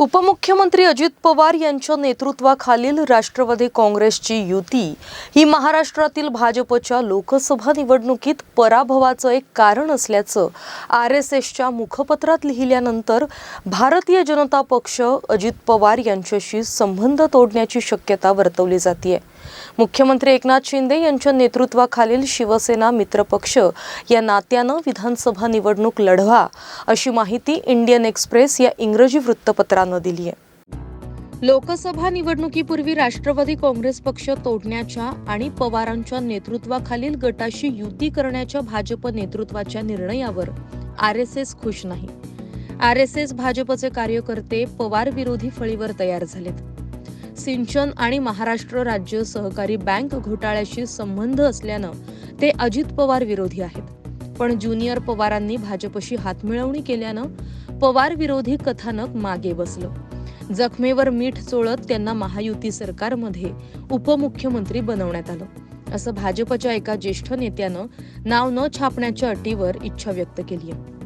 उपमुख्यमंत्री अजित पवार यांच्या नेतृत्वाखालील राष्ट्रवादी काँग्रेसची युती ही महाराष्ट्रातील भाजपच्या लोकसभा निवडणुकीत पराभवाचं एक कारण असल्याचं आर एस एसच्या मुखपत्रात लिहिल्यानंतर भारतीय जनता पक्ष अजित पवार यांच्याशी संबंध तोडण्याची शक्यता वर्तवली जाते मुख्यमंत्री एकनाथ शिंदे यांच्या नेतृत्वाखालील शिवसेना मित्रपक्ष या नात्यानं विधानसभा निवडणूक लढवा अशी माहिती इंडियन एक्सप्रेस या इंग्रजी वृत्तपत्रानं दिली आहे. लोकसभा निवडणुकीपूर्वी राष्ट्रवादी काँग्रेस पक्ष तोडण्याच्या आणि पवारांच्या नेतृत्वाखालील गटाशी युती करण्याच्या भाजप नेतृत्वाच्या निर्णयावर आर एस एस खुश नाही. आर एस एस भाजपचे कार्यकर्ते पवार विरोधी फळीवर तयार झालेत. सिंचन आणि महाराष्ट्र राज्य सहकारी बँक घोटाळ्याशी संबंध असल्यानं ते अजित पवार विरोधी आहेत. पण ज्युनियर पवारांनी भाजपशी हातमिळवणी केल्यानं पवार विरोधी कथानक मागे बसलं. जखमेवर मीठ चोळत त्यांना महायुती सरकारमध्ये उपमुख्यमंत्री बनवण्यात आलं. असं भाजपच्या एका ज्येष्ठ नेत्यानं नाव न छापण्याच्या अटीवर इच्छा व्यक्त केली आहे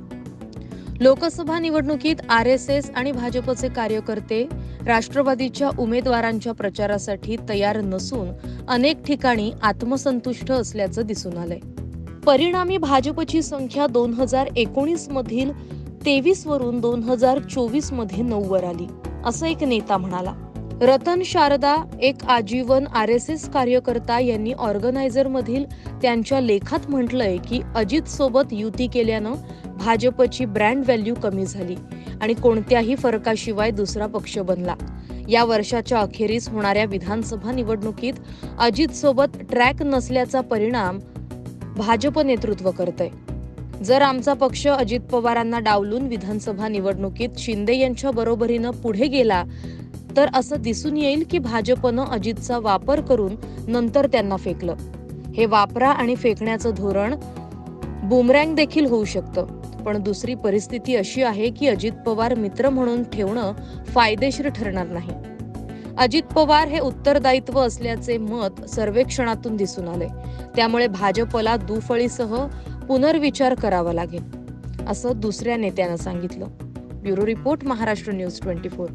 लोकसभा निवडणुकीत आर एस एस आणि भाजपचे कार्यकर्ते राष्ट्रवादीच्या उमेदवारांच्या प्रचारासाठी तयार नसून अनेक ठिकाणी आत्मसंतुष्ट असल्याचं दिसून आलंय. परिणामी भाजपची संख्या दोन हजार एकोणीस मधील तेवीस वरून दोन हजार चोवीसमध्ये नऊ वर आली असं एक नेता म्हणाला. रतन शारदा एक आजीवन आर एस एस कार्यकर्ता यांनी ऑर्गनायझर मधील त्यांच्या लेखात म्हटलंय की अजित सोबत युती केल्यानं भाजपची ब्रँड व्हॅल्यू कमी झाली आणि कोणत्याही फरकाशिवाय दुसरा पक्ष बनला. या वर्षाच्या अखेरीस होणाऱ्या विधानसभा निवडणुकीत अजित सोबत ट्रॅक नसल्याचा परिणाम भाजप नेतृत्व करतंय. जर आमचा पक्ष अजित पवारांना डावलून विधानसभा निवडणुकीत शिंदे यांच्या बरोबरीनं पुढे गेला तर असं दिसून येईल की भाजपनं अजितचा वापर करून नंतर त्यांना फेकलं. हे वापरा आणि फेकण्याचं धोरण बुमरँग देखील होऊ शकतं. पण दुसरी परिस्थिती अशी आहे की अजित पवार मित्र म्हणून ठेवणं फायदेशीर ठरणार नाही. अजित पवार हे उत्तरदायित्व असल्याचे मत सर्वेक्षणातून दिसून आले. त्यामुळे भाजपला दुफळीसह पुनर्विचार करावा लागेल असं दुसऱ्या नेत्यानं सांगितलं. Bureau report Maharashtra news twenty four.